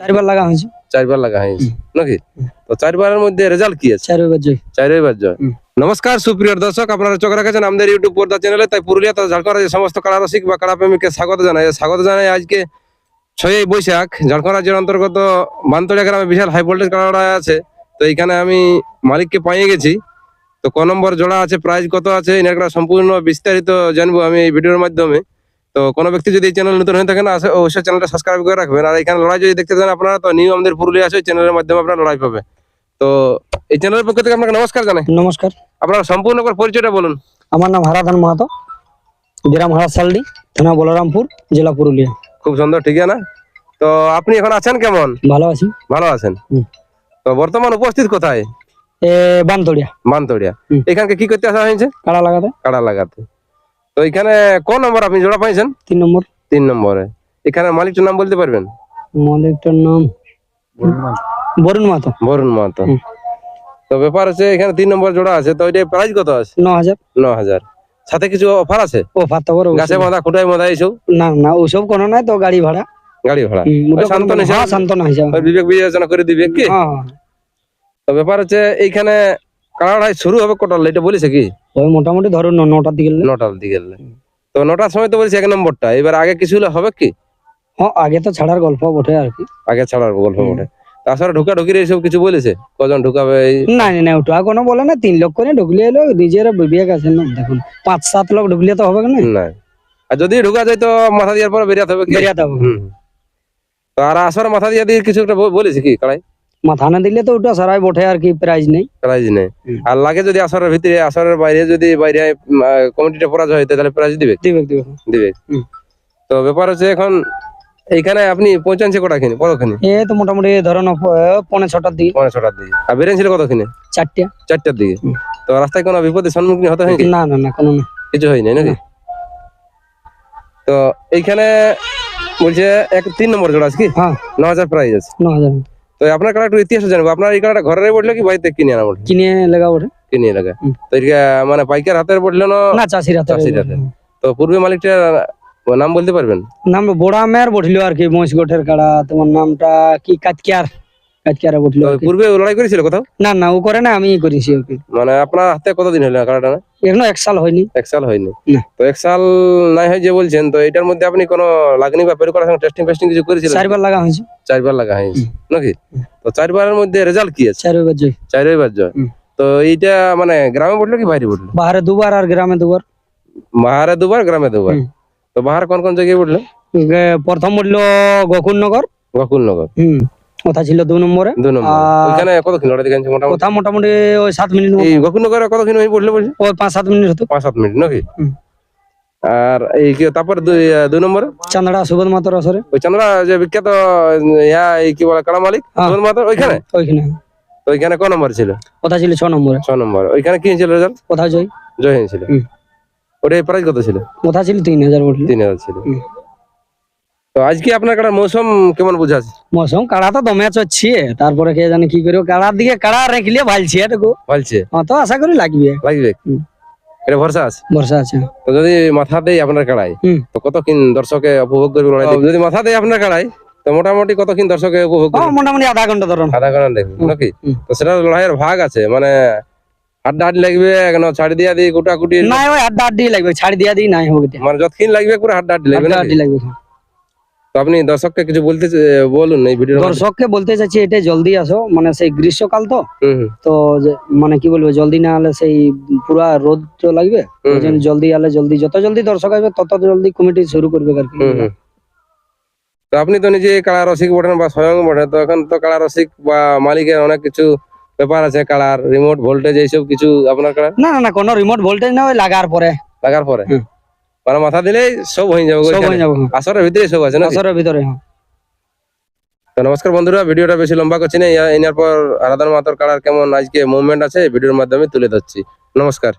চারবার লাগা হয়েছে। চারবার লাগা হয়েছে। নাকি? তো চারবারের মধ্যে রেজাল্ট কি আছে? চারবার জয়। চারই বার জয় নমস্কার সুপ্রিয় দর্শক আপনারা চোখ রাখেছেন আমাদের ইউটিউব পর্দা চ্যানেলে তাই পুরুলিয়া তথা ঝাড়খণ্ড রাজ্যের সমস্ত কাড়া রসিক বা কাড়া প্রেমীকে স্বাগত জানাই। স্বাগত জানাই আজকে ছয়ই বৈশাখ। ঝাড়খণ্ড রাজ্যের অন্তর্গত বান্তড়িয়া গ্রামে বিশাল হাই ভোল্টেজ কাড়া আছে। তো এখানে আমি মালিককে পাইয়ে গেছি। তো ক নম্বর জোড়া আছে প্রাইস কত আছে এনার সম্পূর্ণ বিস্তারিত জানব আমি এই ভিডিওর মাধ্যমে। তো কোনো ব্যক্তি যদি এই চ্যানেল নতুন হয়ে থাকেন অবশ্যই চ্যানেলটা সাবস্ক্রাইব করে রাখবেন। আর এখানে লড়াই যদি দেখতে চান আপনারা তো নিউ আমাদের পুরুলিয়া আছে চ্যানেলের মাধ্যমে আপনারা লড়াই পাবে তো এই চ্যানেলের পক্ষ থেকে আপনাকে নমস্কার জানাই। নমস্কার। আপনারা সম্পূর্ণ পরিচয়টা বলুন। আমার নাম হারাধান মাহাতো গ্রাম হারাসালডি থানা বলরামপুর জেলা পুরুলিয়া। খুব সুন্দর ঠিক আছে না? তো আপনি এখন আছেন কেমন? ভালো আছি। ভালো আছেন। তো বর্তমান উপস্থিত কোথায়? এ বানতড়িয়া মানতড়িয়া হুম। এখানকে কি করতে আসা হয়েছে? কাড়া লাগাতে কাড়া লাগাতে তো এখানে কোন নম্বর আপনি জোড়া পাইছেন? তিন নম্বর। তিন নম্বরে। এখানে মালিকটার নাম বলতে পারবেন? মালিকটার নাম? বরুণ মাহাতো। বরুণ হুম। তো ব্যাপার আছে এখানে তিন নম্বর জোড়া আছে তো এটা প্রাইস কত আছে? ন হাজার। ন হাজার। সাথে কিছু অফার আছে? ও ফাত্তা বড় গাছে বাঁধা খুঁটায় বাঁধা এইসব? না না ওসব কোনো নাই তো গাড়ি ভাড়া। গাড়ি ভাড়া? হ্যাঁ, শান্তনা হিসাবে। ওই বিবেক বিবেচনা করে দিবে কি? হ্যাঁ হ্যাঁ। তো ব্যাপার হচ্ছে এইখানে কাড়াড়াই শুরু হবে কটার এটা বলেছে কি? ওই মোটামুটি ধরুন নটার দিকে। নটার দিকে তো নটার সময় তো বলছি এক নম্বরটা। এবার আগে কিছু হলে হবে কি? হ্যাঁ আগে তো ছাড়ার গল্প বটে আর কি। আগে ছাড়ার গল্প। বটে। তাছাড়া ঢুকা ঢুকির এইসব কিছু বলেছে? কজন ঢুকাবে না না না ওটা কোনো বলে না তিন লোক করে ঢুকলে এলো নিজের বিবেক আছে না দেখুন পাঁচ সাত লোক ঢুকলে তো হবে না? না আর যদি ঢুকা যায় তো মাথা দেওয়ার পরে বেরিয়ে হবে বেরিয়াতে হবে। আর আসার মাথা দিয়ে দিয়ে কিছু একটা বলেছে কি কাড়াই মাথা না দিলে তো ওটা সারাই বটে আর কি প্রাইজ নেই। প্রাইজ নেই। আর লাগে যদি আসরের ভিতরে আসরের বাইরে যদি বাইরে কমিটিটা পরাজয় হইতে তাহলে প্রাইজ দিবে? দিবে দিবে। দিবে। তো ব্যাপার হচ্ছে এখন এইখানে আপনি পৌঁছানছে কটাখানি কতখানি? এ তো মোটামুটি ধরুন পনেরো ছটার দিকে। পনেরো ছটার দিকে। আর বেরেন ছিল কতখানি? চারটা। চারটার দিকে। তো রাস্তায় কোনো বিপদের সম্মুখীন হতে হয়নি না না না কোনো না। কিছু হয়নি নাকি? তো এইখানে বলছে এক তিন নম্বর জোড়া আছে কি? হ্যাঁ। ন হাজার প্রাইজ আছে। ন হাজার। তো আপনার কাটা একটু ইতিহাস জানব। আপনার এই কাটা ঘরে পড়ল কি বাড়িতে কিনে আনা পড়ল কিনে লেগা ওঠে কিনে লাগে। তো এটা মানে পাইকার হাতের পড়ল না চাষির হাতে চাষির হাতে। তো পূর্বে মালিকটার নাম বলতে পারবেন? নাম বড়া মেয়ের বঠিল আর কি মহিষ গোঠের কাড়া। তোমার নামটা কি? কাতকিয়ার কাতকিয়ারে বঠিল। পূর্বে লড়াই করেছিল কোথাও? না না ও করে না আমি করেছি আর কি মানে আপনার হাতে কতদিন হলো কাটাটা না? এখনও এক সাল হয়নি। এক সাল হয়নি? তো এক সাল নাই হয় যে বলছেন তো এটার মধ্যে আপনি কোনো লাগনি বা পেরু করার টেস্টিং ফেস্টিং কিছু করেছিলেন? চারবার লাগা হয়েছে। চারবার লাগা হয়েছে নাকি? তো চারবারের মধ্যে রেজাল্ট কি আছে? চারবার জয়। চারবার জয়। তো এইটা মানে গ্রামে পড়ল কি বাইরে পড়ল? বাহারে দুবার আর গ্রামে দুবার। বাহারে দুবার গ্রামে দুবার। তো বাহার কোন কোন জায়গায় পড়ল? প্রথম উঠল গকুলনগর গোকুলনগর হুম। ওটা ছিল দু নম্বরে। দু নম্বর। দেখেন মোটামুটি? ওটা মোটামুটি ওই সাত মিনিট। এই গোকুলনগরে কতক্ষণ ওই পড়ল বলছে? ওই পাঁচ সাত মিনিট হতো। পাঁচ সাত মিনিট নাকি? আর এই কি তারপর দুই নম্বরে? চান্দড়া সুবোধ মাতর আসরে। ওই চন্দ্রা যে বিখ্যাত ইয়া এই কি বলে কাড়া মালিক? হ্যাঁ। সুমন মাহাতো, ওইখানে? ওইখানে। ওইখানে ক নম্বর ছিল? কথা ছিল ছ নম্বরে। ছ নম্বর। ওইখানে কি হয়েছিল রেজাল্ট ওটা জয়। জয় হয়েছিল। ওটাই প্রাইস কত ছিল? ওটা ছিল তিন হাজার তিন হাজার ছিল। তো আজকে আপনার মৌসুম কেমন বুঝাচ্ছে মৌসুম কাড়া তো দমে তারপরে কে জানে কি করব কাড়ার দিকে কাড়া রেখলে ভালছে এটুকু বলছে হ্যাঁ তো আশা করি লাগবে। লাগবে? এটা ভরসা আছে? বর্ষা আছে তো যদি মাথা দেয় আপনার কাড়াই। তো কতক্ষণ দর্শকে উপভোগ করবে লড়াই যদি মাথা দেয় আপনার কাড়াই তো মোটামুটি কতক্ষণ দর্শকে উপভোগ হ্যাঁ করবে? মোটামুটি আধা ঘণ্টা ধরুন। আধা ঘণ্টা দেখবে নাকি? তো সেটা লড়াইয়ের ভাগ আছে মানে হাড্ডা হাড্ডি লাগবে কেন ছাড়ি দিয়া দিয়ে কুটা কুটি না ওই আড্ডা আড্ডি লাগবে ছাড়ি দিয়া দিই নাই হবে মানে যতক্ষণ লাগবে পুরো হাড্ডা হাড্ডি লাগবে আড্ডা আড্ডি লাগবে তো আপনি দর্শককে কিছু বলতে বলুন এই ভিডিও দর্শককে বলতে চাচ্ছি এটা জলদি আসো। মানে সেই গ্রীষ্মকাল তো। তো মানে কি বলব জলদি না হলে সেই পুরা রোদ তো লাগবে। জলদি আলে জলদি যত জলদি দর্শক আসবে তত জলদি কমিটি শুরু করবে আর কি। তো আপনি তো নিজে কাড়া রসিক বটেন বা স্বয়ং বটেন তো এখন তো কাড়া রসিক বা মালিকের অনেক কিছু ব্যাপার আছে কালার রিমোট ভোল্টেজ এইসব কিছু আপনার কাড়ার না না না কোনো রিমোট ভোল্টেজ না ওই লাগার পরে। লাগার পরে। মানে মাথা দিলেই সব হয়ে যাবে সব হয়ে যাবে হ্যাঁ। আসরের ভিতরে সব আছে না আসরের ভিতরে হ্যাঁ। তো নমস্কার বন্ধুরা ভিডিওটা বেশি লম্বা করছি না এনার পর আরাধন মাতর কালার কেমন? আজকে মুভমেন্ট আছে ভিডিওর মাধ্যমে তুলে ধরছি। নমস্কার।